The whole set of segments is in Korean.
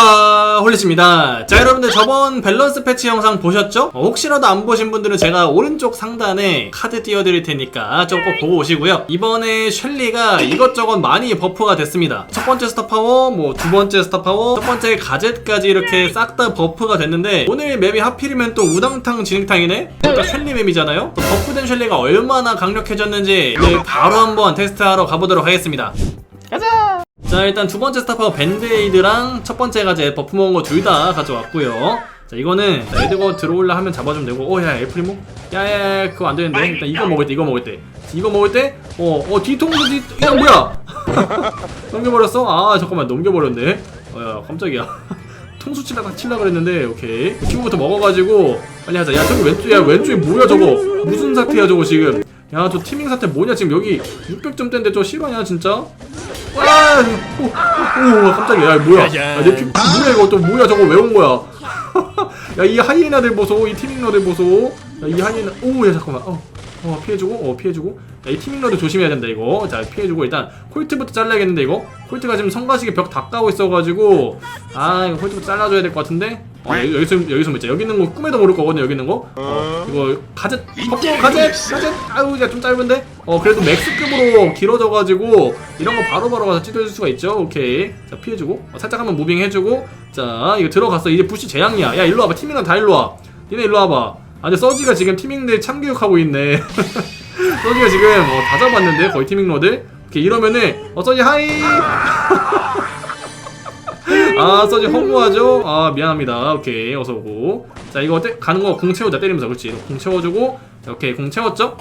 홀라 홀릿입니다. 자 여러분들 저번 밸런스 패치 영상 보셨죠? 어, 혹시라도 안 보신 분들은 제가 오른쪽 상단에 카드 띄워드릴 테니까 좀 꼭 보고 오시고요. 이번에 셸리가 이것저것 많이 버프가 됐습니다. 첫 번째 스타 파워, 뭐 두 번째 스타 파워, 첫 번째 가젯까지 이렇게 싹 다 버프가 됐는데 오늘 맵이 하필이면 또 우당탕 진흙탕이네? 그러니까 셸리 맵이잖아요? 또 버프된 셸리가 얼마나 강력해졌는지 네, 바로 한번 테스트하러 가보도록 하겠습니다. 자 일단 두 번째 스타파워 밴드에이드랑 첫 번째 가 제 버프 먹은 거 둘 다 가져왔고요. 자 이거는 자, 에드거 들어올라 하면 잡아주면 되고 오야 엘프리모? 야야 그거 안 되는데? 일단 이거 먹을 때 이거 먹을 때. 이거 먹을 때 어 어 뒤통수 뒤 야 뭐야? 넘겨버렸어? 아 잠깐만 넘겨버렸네. 어야 깜짝이야. 통수 치려다 칠라 그랬는데 오케이. 키부부터 먹어가지고 빨리 하자. 야 저기 왼쪽에 야 왼쪽에 뭐야 저거? 무슨 사태야 저거 지금 야 저 티밍 사태 뭐냐 지금 여기 600점대인데 저 실화냐 진짜 와, 오, 오, 오, 깜짝이야. 야, 뭐야? 야, 내 피, 뭐야 이거 또 뭐야 저거 왜 온 거야? 야, 이 하이에나들 보소, 이 티밍러들 보소. 야, 이 하이에나, 오, 야 잠깐만. 어, 어 피해주고, 어 피해주고. 야, 이 티밍러들 조심해야 된다 이거. 자, 피해주고 일단 콜트부터 잘라야겠는데 이거. 콜트가 지금 성가시게 벽 다 까고 있어가지고, 아, 이거 콜트부터 잘라줘야 될 것 같은데. 어, 여기, 여기서 여기서 뭐 있자. 여기 있는 거 꿈에도 모를 거거든요. 여기 있는 거. 어, 이거 가젯, 버프 가젯, 가젯. 아유, 야좀 짧은데. 어, 그래도 맥스급으로 길어져가지고 이런 거 바로바로 가서 찌들줄 수가 있죠. 오케이. 자, 피해주고. 어, 살짝 한번 무빙 해주고. 자, 이거 들어갔어. 이제 부시 재앙이야. 야, 일로 와봐. 팀이랑 다 일로 와. 니네 일로 와봐. 아, 근데 서지가 지금 티밍들 참교육하고 있네. 서지가 지금 어, 다 잡았는데 거의 티밍러들. 오케이 이러면은 어 서지 하이. 아 서지 허무하죠? 아 미안합니다. 오케이 어서 오고. 자 이거 어때? 가는 거 공 채우자 때리면서 그렇지. 공 채워주고. 자 오케이 공 채웠죠?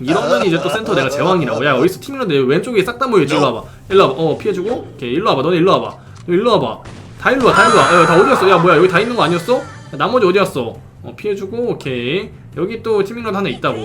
이러면 이제 또 센터 내가 제왕이라고. 야 어디서 내 왼쪽에 싹 다 모여있지. 일로 와봐. 일로 와봐. 어 피해주고. 오케이 일로 와봐. 너네 일로 와봐. 너 일로 와봐. 다 일로 와. 다 일로 와. 야, 다 어디 갔어? 야 뭐야 여기 다 있는 거 아니었어? 야, 나머지 어디 갔어? 어 피해주고 오케이. 여기 또 팀밍러드 하나 있다고.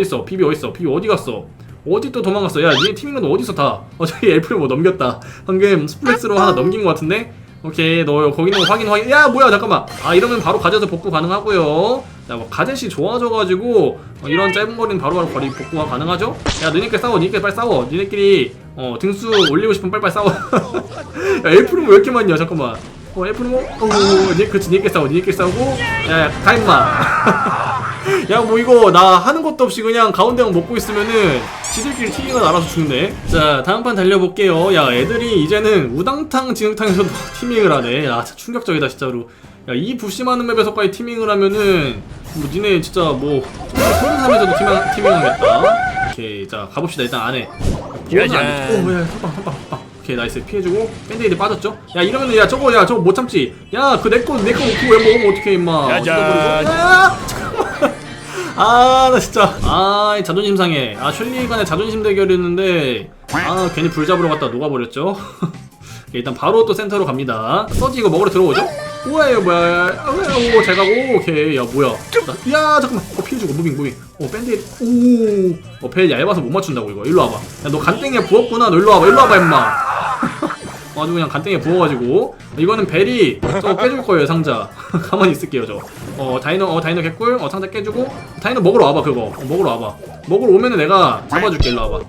있어? 비비 어디 있어? 비비 어디 갔어? 어디 또 도망갔어? 야, 니네 팀밍러드 어디서 다? 어, 저기 엘프를 뭐 넘겼다. 방금 스플렉스로 하나 넘긴 것 같은데? 오케이, 너 거기 있는 거 확인, 확인. 야, 뭐야, 잠깐만. 아, 이러면 바로 가져서 복구 가능하고요. 자, 뭐, 가젯이 좋아져가지고, 어, 이런 짧은 거리는 바로바로 거리 복구가 가능하죠? 야, 너네끼리 싸워, 니네끼리 빨리 싸워. 니네끼리, 어, 등수 올리고 싶으면 빨리빨리 싸워. 야, 엘프는 왜 이렇게 많냐, 잠깐만. 어, 엘프는 뭐? 어, 니, 그렇지, 니네끼리 싸워, 니네끼리 싸우고. 야, 야, 가, 임마. 야 뭐 이거 나 하는 것도 없이 그냥 가운데만 먹고 있으면은 지들끼리 티밍을 알아서 죽네 자 다음 판 달려볼게요. 야 애들이 이제는 우당탕 진흙탕에서도 티밍을 하네. 야 진짜 충격적이다 진짜로. 야 이 부심하는 맵에서까지 티밍을 하면은 뭐 니네 진짜 뭐 소rin삼에서도 티밍, 티밍하겠다. 오케이 자 가봅시다. 일단 안에. 오야. 선빵 선빵 선빵 오케이 나이스. 피해주고. 밴드에이드 빠졌죠? 야 이러면은 야 저거 야 저거 못 참지. 야 그 내거 내거 놓고 왜 먹으면 어떡해 임마. 짜잔. 어디다 버리고. 야, 잠깐만. 아, 나 진짜. 아, 이 자존심 상해. 아, 셜리 간의 자존심 대결이었는데, 아, 괜히 불 잡으러 갔다 녹아버렸죠. 일단 바로 또 센터로 갑니다. 서지 이거 먹으러 들어오죠? 우와, 이거 뭐야. 아, 오, 잘 가고, 오케이. 야, 뭐야. 나- 야, 잠깐만. 어, 피해주고, 무빙, 무빙. 어, 밴드, 오. 어, 벨 얇아서 못 맞춘다고, 이거. 일로 와봐. 야, 너 간땡이에 부었구나. 너 일로 와봐. 일로 와봐, 임마. 아주 그냥 간땡이에 부어가지고. 이거는 벨이 저거 깨줄 거예요 상자. 가만히 있을게요 저 어 다이너 어 다이너 개꿀? 어 상자 깨주고. 다이너 먹으러 와봐 그거. 어, 먹으러 와봐. 먹으러 오면은 내가 잡아줄게 일로 와봐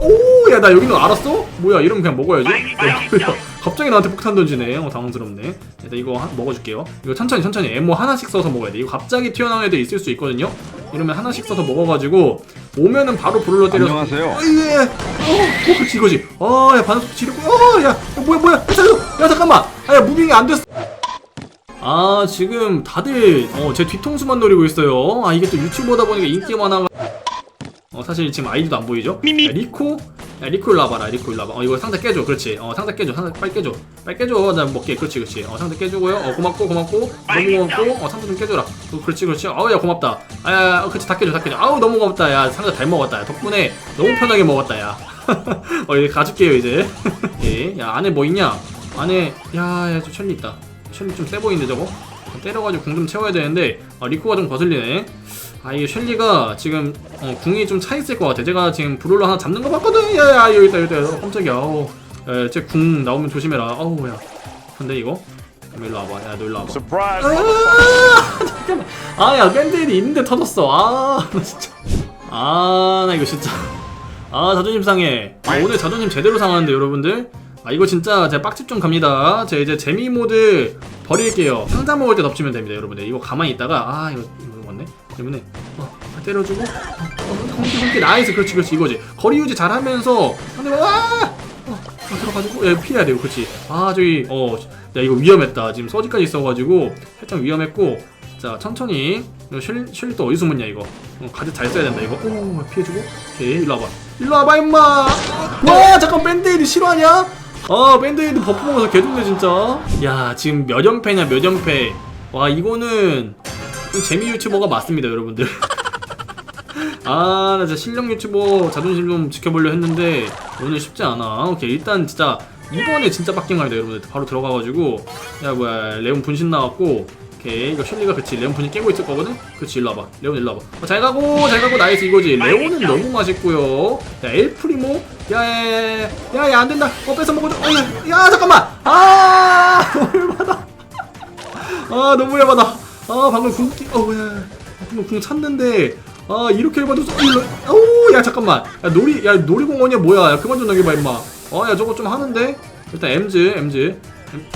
오 야 나 여기 너 알았어? 뭐야 이러면 그냥 먹어야지 야, 갑자기 나한테 폭탄 던지네 어 당황스럽네 일단 이거 한, 먹어줄게요 이거 천천히 천천히 에모 하나씩 써서 먹어야 돼 이거 갑자기 튀어나온 애들 있을 수 있거든요 이러면 하나씩 써서 먹어가지고 오면은 바로 불로 때려서 안녕하세요. 어, 예. 어, 어, 그렇지, 이거지. 아, 야, 반응 속도 지르고, 어, 야, 야, 뭐야, 뭐야, 야. 야, 잠깐만. 아, 야, 무빙이 안 됐어. 아, 지금 다들, 어, 제 뒤통수만 노리고 있어요. 아, 이게 또 유튜버다 보니까 인기가 많아. 어, 사실 지금 아이디도 안 보이죠? 야, 리코? 야, 리코 일로 와봐라, 리코 일로 와봐. 어, 이거 상자 깨줘. 그렇지. 어, 상자 깨줘. 상자 빨리 깨줘. 빨리 깨줘. 나 먹게. 그렇지, 그렇지. 어, 상자 깨주고요. 어, 고맙고, 고맙고. 너무 고맙고. 어, 상자 좀 깨줘라. 어, 그렇지, 그렇지. 어우, 야, 고맙다. 아, 야, 어, 그렇지, 다 깨줘, 다 깨줘. 아우, 너무 고맙다. 야, 상자 잘 먹었다. 야, 덕분에 너무 편하게 먹었다, 야. 어, 이제 가줄게요, 이제. 예. 야, 안에 뭐 있냐? 안에, 야, 야, 저 천리 있다. 천리 좀 세 보이는데, 저거? 때려가지고 궁 좀 채워야 되는데, 아, 리코가 좀 거슬리네. 아 이게 셸리가 지금 어, 궁이 좀 차 있을 것 같아. 제가 지금 브롤러 하나 잡는 거 봤거든. 야야 여기 있다 여기 있다. 어, 깜짝이야. 어우. 쟤궁 나오면 조심해라. 어우 야. 근데 이거 그럼 일로 와봐. 야너 일로 와봐. Surprise! 아, 잠깐만. 아야 밴드에이 있는데 터졌어. 아 나 진짜. 아 나 이거 진짜. 아 자존심 상해. 아 오늘 자존심 제대로 상하는데 여러분들. 아 이거 진짜 제가 빡집 좀 갑니다. 제 이제 재미 모드 버릴게요. 상자 먹을 때 덮치면 됩니다, 여러분들. 이거 가만히 있다가 아 이거. 때문에 어 때려주고 어, 어 공기 공기 나이스 그렇지 그렇지 이거지. 거리 유지 잘하면서 상대방 와 어, 어, 들어가지고 야, 피해야 돼요, 그렇지. 아 저기 어, 야 이거 위험했다. 지금 서지까지 있어가지고 살짝 위험했고, 자 천천히. 이거 쉘, 쉘리 또 어디서 묻냐 이거. 어, 가드 잘 써야 된다 이거. 오 피해주고. 오케이 일로 와봐. 일로 와봐 임마. 와 잠깐 밴드에이드 실화냐? 아 밴드에이드 버프 먹어서 개좋네 진짜. 야 지금 몇 연패냐 몇 연패. 와 이거는 좀 재미 유튜버가 맞습니다 여러분들. 아, 나 진짜 실력 유튜버 자존심 좀 지켜보려 했는데 오늘 쉽지 않아. 오케이, 일단 진짜 이번에 진짜 빡긴 말이다, 여러분들. 바로 들어가가지고 야 뭐야, 레온 분신 나왔고. 오케이, 이거 셜리가 그치 레온 분신 깨고 있을 거거든. 그치 일로 와봐, 레온 일로 와봐. 어, 잘 가고, 잘 가고 나이스 이거지. 레온은 너무 맛있고요. 야 엘프리모, 야야야야, 야야 안 된다. 어 뺏어 먹어줘. 어, 야, 야 잠깐만. 아, 열받아. 아 너무 열받아. 아 방금 궁기, 어야, 방금 궁 찼는데. 아 이렇게 해봐줘서 오야 잠깐만. 야 놀이 야 놀이공원이야 뭐야? 야 그만 좀 넘겨봐 임마. 어야 저거 좀 하는데? 일단 엠즈 엠즈.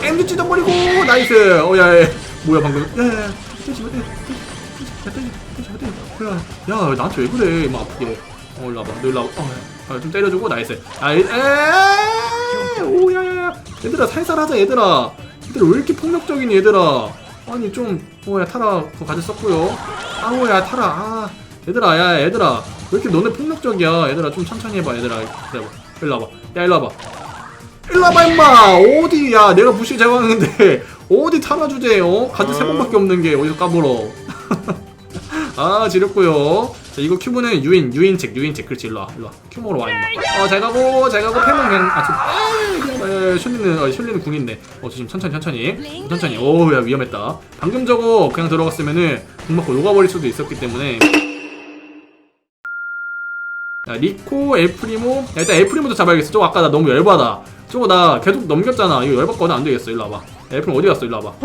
엠즈 찢어버리고 나이스. 어야 야, 뭐야 방금? 야야야. 떼지 마 떼지 마 떼지 마 떼지. 마야 나한테 왜 그래? 막 아프게. 어 일로 와봐. 너 일로 와봐. 어, 좀 때려주고 나이스. 아에 오야야야. 얘들아 살살 하자 얘들아. 얘들아 왜 이렇게 폭력적인 얘들아 아니 좀 오야 타라 그거 가져 썼고요. 아우야 타라. 아 얘들아 야 얘들아. 왜 이렇게 너네 폭력적이야? 얘들아 좀 천천히 해봐 얘들아. 기다려봐. 일로 와봐. 야 일로 와봐. 일로 와봐 임마. 어디 야 내가 부시 제왕인데. 어디 타라 주제 어? 가드 세 번밖에 없는 게 어디서 까불어 아 지렸고요 자 이거 큐브는 유인 유인책 유인책 그렇지 일로 와 일로 와 큐 먹으러 와 임마 어잘 가고 잘 가고 패면 그냥 아좀 슐리는 어, 슐리는 궁인데 어 조심 천천히 천천히 천천히 오야 위험했다 방금 저거 그냥 들어갔으면은 궁 맞고 녹아버릴 수도 있었기 때문에 야, 리코, 엘프리모. 야, 일단 엘프리모도 잡아야겠어. 저거 아까 나 너무 열받아. 저거 나 계속 넘겼잖아. 이거 열받거든 안 되겠어. 일로 와봐. 야, 엘프리모 어디 갔어? 일로 와봐.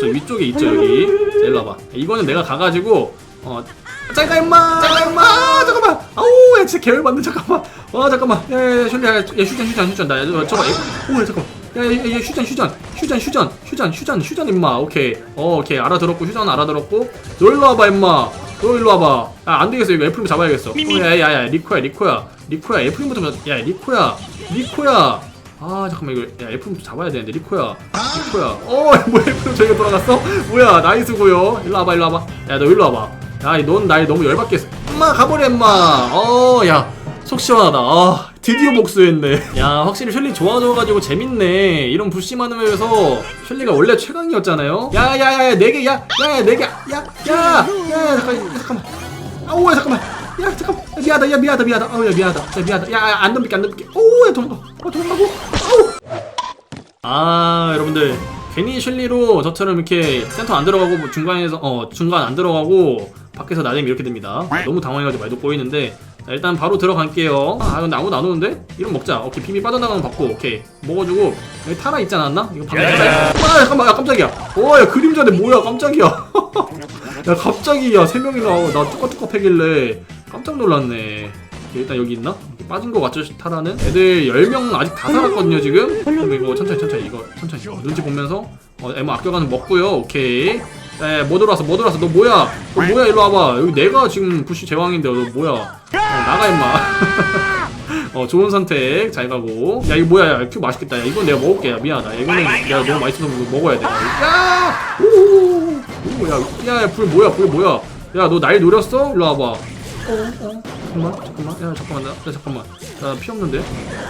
자, 저 위쪽에 있죠, 여기. 자, 일로 와봐. 야, 이거는 내가 가가지고, 어, 잠깐 임마! 잠깐 임마! 아, 잠깐만! 아우, 야, 진짜 개열 받네. 잠깐만. 와, 잠깐만. 야, 야, 야, 휴전, 휴전, 휴전. 나, 야, 저거, 오, 야, 잠깐만. 야, 야, 야, 휴전, 휴전, 휴전, 휴전, 휴전, 휴전, 휴전, 임마. 오케이. 어, 오케이. 알아들었고, 휴전 알아들었고. 너 일로 와봐, 임마. 너 일로 와봐. 아, 안 되겠어. 이거 애플림 잡아야겠어. 어, 야, 야, 야, 리코야, 리코야. 리코야, 애플림부터 잡 야, 리코야. 리코야. 아, 잠깐만, 이거, 야, 애플림 잡아야 되는데, 리코야. 리코야. 어, 뭐야, 애플림 저기가 돌아갔어? 뭐야, 나이스고요 일로 와봐, 일로 와봐. 야, 너 일로 와봐. 야, 넌 날 너무 열받게 했어. 엄마, 가버려, 임마. 어, 야. 속 시원하다. 아, 드디어 복수했네. 야, 확실히 셜리 좋아져가지고 재밌네. 이런 부심하는 맵에서 셜리가 원래 최강이었잖아요. 야, 야, 야, 네 개, 야, 야, 야, 네 개, 야, 야, 야, 야, 잠깐, 야, 잠깐만. 아우, 야, 잠깐만. 야, 잠깐. 야, 미안하다, 야, 미안하다, 미안하다. 아우, 야, 미안하다. 야, 미안하다. 야, 야, 안 넘길게, 안 넘길게. 오, 야, 도망가. 어, 도망가고. 아우. 아, 여러분들. 괜히 셜리로 저처럼 이렇게 센터 안 들어가고 뭐 중간에서 어 중간 안 들어가고 밖에서 나대면 이렇게 됩니다. 너무 당황해가지고 말도 꼬이는데 자, 일단 바로 들어갈게요. 아 근데 아무도 안 오는데? 이름 먹자. 오케이 비비 빠져나가는 거 받고 오케이 먹어주고 여기 타라 있지 않았나? 이거 방금 아 잠깐만 야 깜짝이야. 오야 그림자네 뭐야 깜짝이야. 야 갑자기 야세 명이나 나 뚜까뚜까 패길래 깜짝 놀랐네. 일단 여기 있나? 빠진 거 맞죠 타라는? 애들 10명 아직 다 살았거든요 지금? 그럼 이거 천천히 천천히 이거 천천히 눈치 보면서 어 에모 아껴가는 거 먹고요 오케이 에, 뭐 들어왔어, 뭐 들어왔어, 너 뭐야? 너 뭐야, 일로 와봐. 여기 내가 지금 부시 제왕인데, 너 뭐야? 어, 나가, 임마. 어, 좋은 선택, 잘 가고. 야, 이거 뭐야, 야, 큐 맛있겠다. 야, 이건 내가 먹을게. 야, 미안하다. 이거는 내가 너무 맛있어서 먹어야 돼. 야! 오! 오, 야, 야, 불 뭐야, 불 뭐야? 야, 너 날 노렸어? 일로 와봐. 잠깐만, 잠깐만, 야, 잠깐만, 나, 야, 잠깐만. 나 피 없는데?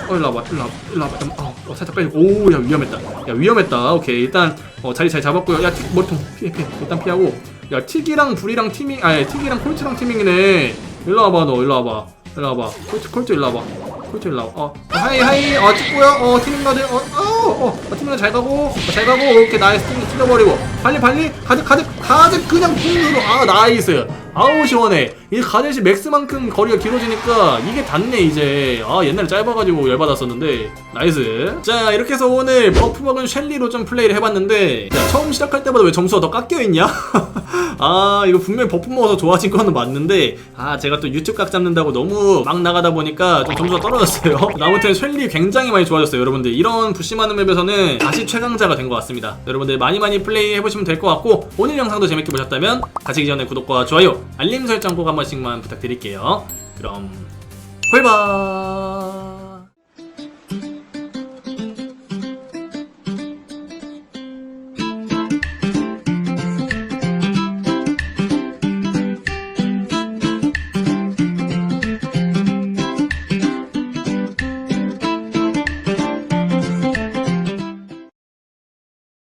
어, 일로 와봐, 일로 와봐, 일로 와봐. 어, 어, 살짝 빼고. 오, 야, 위험했다. 야, 위험했다. 오케이, 일단, 어, 자리 잘 잡았고요. 야, 틱, 머리통. 피해, 피해. 일단 피하고. 야, 틱이랑 불이랑 티밍, 아니, 틱이랑 콜트랑 티밍이네. 일로 와봐, 너, 일로 와봐. 일로 와봐. 콜트, 콜트, 일로 와봐. 콜트, 일로 와봐. 어, 어, 하이, 하이. 어, 찍고요. 어, 티밍 가드. 어, 어, 어, 어 티밍 잘 가고. 어, 잘 가고. 오케이, 나이스. 티밍 찔러버리고. 빨리, 빨리. 가득, 가득, 가득. 그냥 풍으로. 아, 나이스. 아우 시원해. 이 가넷이 맥스만큼 거리가 길어지니까 이게 닿네 이제. 아 옛날에 짧아가지고 열받았었는데. 나이스. 자 이렇게 해서 오늘 버프 먹은 셸리로 좀 플레이를 해봤는데 야, 처음 시작할 때보다 왜 점수가 더 깎여있냐 아 이거 분명히 버프 먹어서 좋아진 거는 맞는데 아 제가 또 유튜브 각 잡는다고 너무 막 나가다 보니까 좀 점수가 떨어졌어요. 아무튼 셸리 굉장히 많이 좋아졌어요 여러분들. 이런 많은 맵에서는 다시 최강자가 된 것 같습니다. 여러분들 많이 많이 플레이 해보시면 될 것 같고 오늘 영상도 재밌게 보셨다면 가시기 전에 구독과 좋아요 알림 설정 꼭 한 번씩만 부탁드릴게요. 그럼 홀바